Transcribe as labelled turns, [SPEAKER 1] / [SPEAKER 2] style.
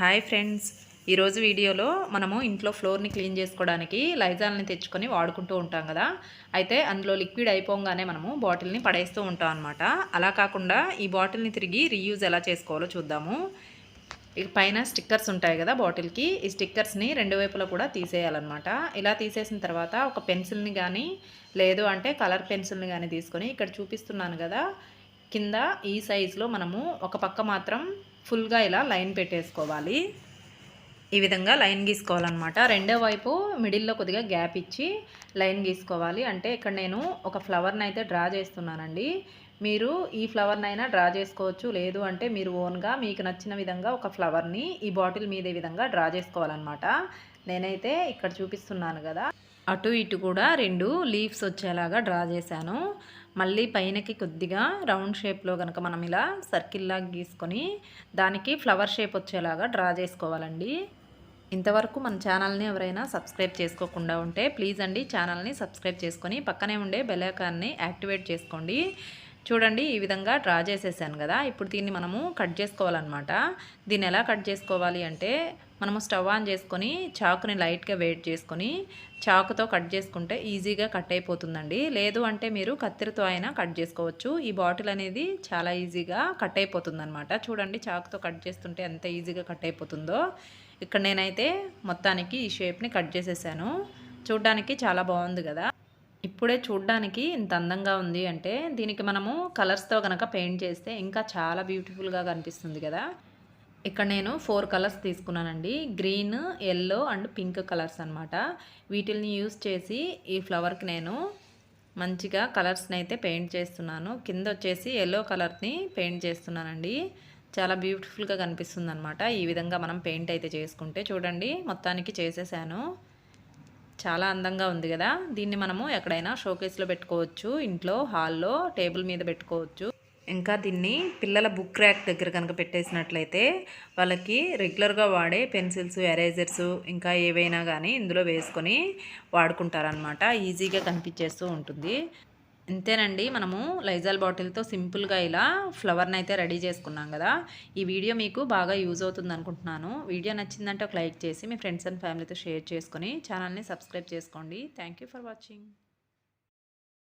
[SPEAKER 1] Hi friends. ఈరోజు వీడియోలో మనము ఇంట్లో ఫ్లోర్ని క్లీన్ చేసుకోవడానికి లైజాల్ని తెచ్చుకొని వాడుకుంటూ ఉంటాం కదా. అయితే అందులో లిక్విడ్ అయిపోగానే మనము బాటిల్ని పడేస్తూ ఉంటాం అనమాట అలా కాకుండా ఈ బాటిల్ని తిరిగి రీయూజ్ ఎలా చేసుకోవాలో చూద్దాము. ఇక పైన స్టిక్కర్స్ ఉంటాయి కదా బాటిల్కి. ఈ స్టిక్కర్స్ని రెండు వైపులా కూడా తీసేయాలన్నమాట. ఇలా తీసేసిన తర్వాత ఒక పెన్సిల్ని కానీ లేదు అంటే కలర్ పెన్సిల్ని కానీ తీసుకొని ఇక్కడ చూపిస్తున్నాను కదా. కింద ఈ సైజులో మనము ఒక పక్క మాత్రం ఫుల్గా ఇలా లైన్ పెట్టేసుకోవాలి. ఈ విధంగా లైన్ గీసుకోవాలన్నమాట. రెండో వైపు మిడిల్లో కొద్దిగా గ్యాప్ ఇచ్చి లైన్ గీసుకోవాలి. అంటే ఇక్కడ నేను ఒక ఫ్లవర్ని అయితే డ్రా చేస్తున్నానండి. మీరు ఈ ఫ్లవర్నైనా డ్రా చేసుకోవచ్చు. లేదు అంటే మీరు ఓన్గా మీకు నచ్చిన విధంగా ఒక ఫ్లవర్ని ఈ బాటిల్ మీద విధంగా డ్రా చేసుకోవాలన్నమాట. నేనైతే ఇక్కడ చూపిస్తున్నాను కదా. అటు ఇటు కూడా రెండు లీవ్స్ వచ్చేలాగా డ్రా చేశాను. మళ్ళీ పైనకి కొద్దిగా రౌండ్ షేప్లో కనుక మనం ఇలా సర్కిల్లా గీసుకొని దానికి ఫ్లవర్ షేప్ వచ్చేలాగా డ్రా చేసుకోవాలండి. ఇంతవరకు మన ఛానల్ని ఎవరైనా సబ్స్క్రైబ్ చేసుకోకుండా ఉంటే ప్లీజ్ అండి ఛానల్ని సబ్స్క్రైబ్ చేసుకొని పక్కనే ఉండే బెలాకాన్ని యాక్టివేట్ చేసుకోండి. చూడండి ఈ విధంగా డ్రా చేసేసాను కదా. ఇప్పుడు దీన్ని మనము కట్ చేసుకోవాలన్నమాట. దీన్ని ఎలా కట్ చేసుకోవాలి అంటే మనము స్టవ్ ఆన్ చేసుకొని చాకుని లైట్గా వెయిట్ చేసుకొని చాకుతో కట్ చేసుకుంటే ఈజీగా కట్ అయిపోతుందండి. లేదు అంటే మీరు కత్తిరితో అయినా కట్ చేసుకోవచ్చు. ఈ బాటిల్ అనేది చాలా ఈజీగా కట్ అయిపోతుందనమాట చూడండి చాకుతో కట్ చేస్తుంటే ఎంత ఈజీగా కట్ అయిపోతుందో. ఇక్కడ నేనైతే మొత్తానికి ఈ షేప్ని కట్ చేసేసాను. చూడ్డానికి చాలా బాగుంది కదా. ఇప్పుడే చూడ్డానికి ఇంత అందంగా ఉంది అంటే దీనికి మనము కలర్స్తో కనుక పెయింట్ చేస్తే ఇంకా చాలా బ్యూటిఫుల్గా కనిపిస్తుంది కదా. ఇక్కడ నేను ఫోర్ కలర్స్ తీసుకున్నానండి. Green yellow and pink colours అనమాట వీటిల్ని యూస్ చేసి ఈ ఫ్లవర్కి నేను మంచిగా కలర్స్ని అయితే పెయింట్ చేస్తున్నాను. కింద వచ్చేసి ఎల్లో కలర్ని పెయింట్ చేస్తున్నానండి. చాలా బ్యూటిఫుల్గా కనిపిస్తుంది అనమాట ఈ విధంగా మనం పెయింట్ అయితే చేసుకుంటే చూడండి మొత్తానికి చేసేసాను. చాలా అందంగా ఉంది కదా. దీన్ని మనము ఎక్కడైనా షోకేస్లో పెట్టుకోవచ్చు ఇంట్లో హాల్లో టేబుల్ మీద పెట్టుకోవచ్చు. ఇంకా దీన్ని పిల్లల బుక్ ర్యాక్ దగ్గర కనుక పెట్టేసినట్లయితే వాళ్ళకి రెగ్యులర్గా వాడే పెన్సిల్స్ ఎరేజర్స్ ఇంకా ఏవైనా కానీ ఇందులో వేసుకొని వాడుకుంటారనమాట ఈజీగా కనిపించేస్తూ ఉంటుంది. ఇంతేనండి మనము లైజాల్ బాటిల్తో సింపుల్గా ఇలా ఫ్లవర్ని అయితే రెడీ చేసుకున్నాం కదా. ఈ వీడియో మీకు బాగా యూజ్ అవుతుంది అనుకుంటున్నాను. వీడియో నచ్చిందంటే ఒక లైక్ చేసి మీ ఫ్రెండ్స్ అండ్ ఫ్యామిలీతో షేర్ చేసుకుని ఛానల్ని సబ్స్క్రైబ్ చేసుకోండి. Thank for watching.